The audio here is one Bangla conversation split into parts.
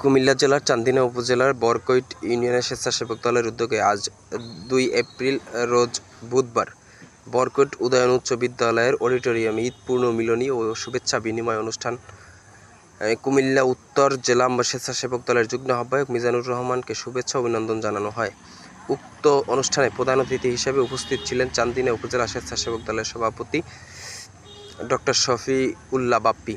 কুমিল্লা জেলার চান্দিনা উপজেলার বরকৈট ইউনিয়নের স্বেচ্ছাসেবক দলের উদ্যোগে আজ দুই এপ্রিল রোজ বুধবার বরকৈট উদয়ন উচ্চ বিদ্যালয়ের অডিটোরিয়ামে ঈদ, পূর্ণ মিলনী ও শুভেচ্ছা বিনিময় অনুষ্ঠান। কুমিল্লা উত্তর জেলা স্বেচ্ছাসেবক দলের যুগ্ম আহ্বায়ক মিজানুর রহমানকে শুভেচ্ছা অভিনন্দন জানানো হয়। উক্ত অনুষ্ঠানে প্রধান অতিথি হিসেবে উপস্থিত ছিলেন চান্দিনা উপজেলা স্বেচ্ছাসেবক দলের সভাপতি ডক্টর শফি উল্লা বাপ্পি।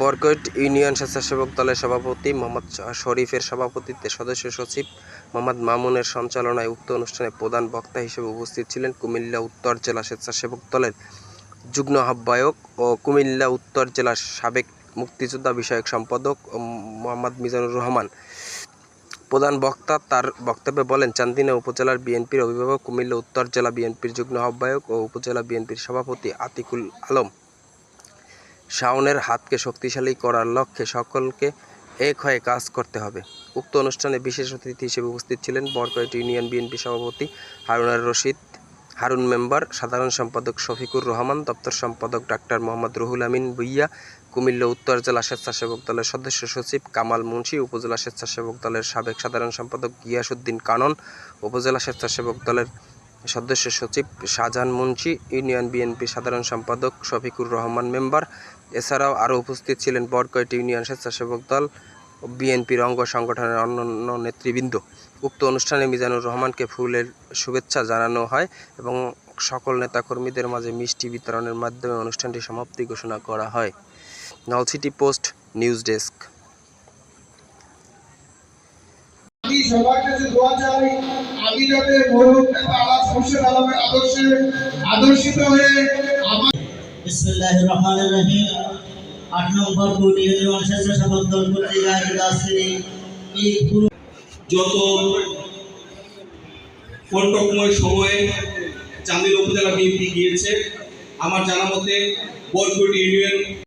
বরকৈট ইউনিয়ন স্বেচ্ছাসেবক দলের সভাপতি মোহাম্মদ শরীফের সভাপতিত্বে সদস্য সচিব মোহাম্মদ মামুনের সঞ্চালনায় উক্ত অনুষ্ঠানে প্রধান বক্তা হিসেবে উপস্থিত ছিলেন কুমিল্লা উত্তর জেলা স্বেচ্ছাসেবক দলের যুগ্ম আহ্বায়ক ও কুমিল্লা উত্তর জেলার সাবেক মুক্তিযোদ্ধা বিষয়ক সম্পাদক মোহাম্মদ মিজানুর রহমান। প্রধান বক্তা তার বক্তব্যে বলেন, চান্দিনা উপজেলার বিএনপির অভিভাবক, কুমিল্লা উত্তর জেলা বিএনপির যুগ্ম আহ্বায়ক ও উপজেলা বিএনপির সভাপতি আতিকুল আলম। শাওনের হাতকে শক্তিশালী করার লক্ষ্যে সকলকে এক হয়ে কাজ করতে হবে। উক্ত অনুষ্ঠানে বিশেষ অতিথি হিসেবে উপস্থিত ছিলেন বরকৈট ইউনিয়ন বিএনপি সভাপতি হারুনার রশিদ, হারুন মেম্বার, সাধারণ সম্পাদক শফিকুর রহমান, দপ্তর সম্পাদক ডাক্তার মোহাম্মদ রুহুল আমিন বুইয়া কুমিল্লা উত্তর জেলা স্বেচ্ছাসেবক দলের সদস্য সচিব কামাল মুন্সি, উপজেলা স্বেচ্ছাসেবক দলের সাবেক সাধারণ সম্পাদক গিয়াসুদ্দিন কানন, উপজেলা স্বেচ্ছাসেবক দলের সদস্য সচিব শাহজাহান মুন্সি, ইউনিয়ন বিএনপি সাধারণ সম্পাদক শফিকুর রহমান মেম্বার। এছাড়াও আরও উপস্থিত ছিলেন বরকৈট ইউনিয়ন স্বেচ্ছাসেবক দল বিএনপির অঙ্গ সংগঠনের অন্যান্য নেতৃবৃন্দ। উক্ত অনুষ্ঠানে মিজানুর রহমানকে ফুলের শুভেচ্ছা জানানো হয় এবং সকল নেতাকর্মীদের মাঝে মিষ্টি বিতরণের মাধ্যমে অনুষ্ঠানটি সমাপ্তি ঘোষণা করা হয়। Nalchity post news desk. সবার কাছে দোয়া চাই, আমি যাতে মরহুম আলমের আদর্শে আদর্শিত হয়ে আমার বিসমিল্লাহির রহমানির রহিম। আট নম্বর বুট ইউনিয়ন স্বেচ্ছাসেবক দল কর্তৃক আয়োজিত আজকের এই পুরো যত কণ্টকময় সময়ে চান্দিনা উপজেলা বিএনপি গিয়েছে আমার জানা মতে বরকুট ইউনিয়ন